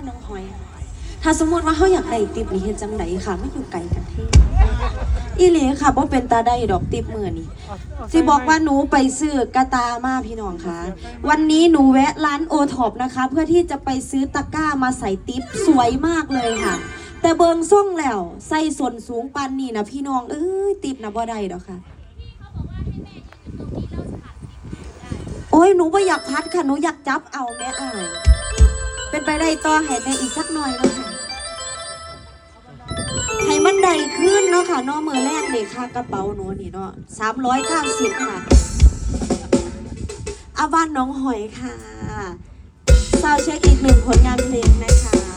าน้องหอย ถ้าสมมติว่าเขาอยากได้ติปนี่เฮ็ดจังไดค่ะไม่อยู่ไกลกันเท่อีหลีค่ะบ่เป็นตาได้ดอกติปมือนี่สิบอกว่าหนูไปซื้อกระตามาพี่น้องค่ะ วันนี้หนูแวะร้านโอท็อปนะคะ เพื่อที่จะไปซื้อตะกร้ามาใส่ติปสวยมากเลยค่ะ แต่เบิงส่งแล้วใส่ส่วนสูงปันนี่นะพี่น้องเอ้ยติปนะบ่ได้ดอกค่ะโอ้ยหนูไม่อยากพัดค่ะหนูอยากจับเอาแม่อาย เป็นไปได้ต่อให้ในอีกสักหน่อยเนาะค่ะให้มันได้ขึ้นเนาะค่ะเนอมือแรกเลยค่ะกระเป๋าหนูนี่เนาะสามร้อยเก้าสิบค่ะอาบ้านน้องหอยค่ะ ซาวเช็คอีกหนึ่งผลงานเพลงนะคะ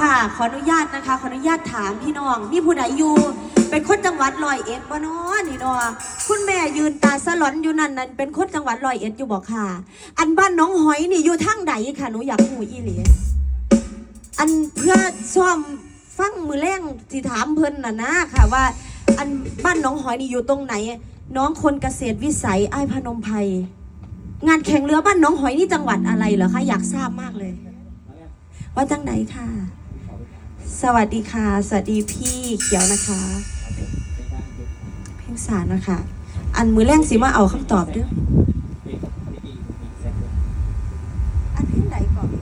ค่ะ ขออนุญาตนะคะ ขออนุญาตถามพี่น้องมีผู้ใดอยู่ เป็นคนจังหวัดร้อยเอ็ดบ่เนาะนี่เนาะคุณแม่ยืนตาสลอนอยู่นั่นนั่นเป็นคนจังหวัดร้อยเอ็ดอยู่บอกค่ะ อันบ้านน้องหอยนี่อยู่ทางใดค่ะหนูอยากหูอีหลีอันเพื่อซ่อมฟังมือแรงที่ถามเพิ่นน่ะนะค่ะว่า อันบ้านน้องหอยนี่อยู่ตรงไหน น้องคนเกษตรวิสัยไอ้ายพนมไพรงานแข่งเรือบ้านน้องหอยนี่จังหวัดอะไรเหรอคะอยากทราบมากเลย ว่าจังไหนค่ะ สวัสดีค่ะ สวัสดีพี่เขียวนะคะ เพ่งสารนะคะ อันมือแรงสิมาเอาคำตอบเด้วยอันเพ่งไหนก่อนเ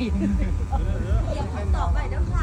ดี๋ยวผมตอบไปเดี๋ยวค่ะ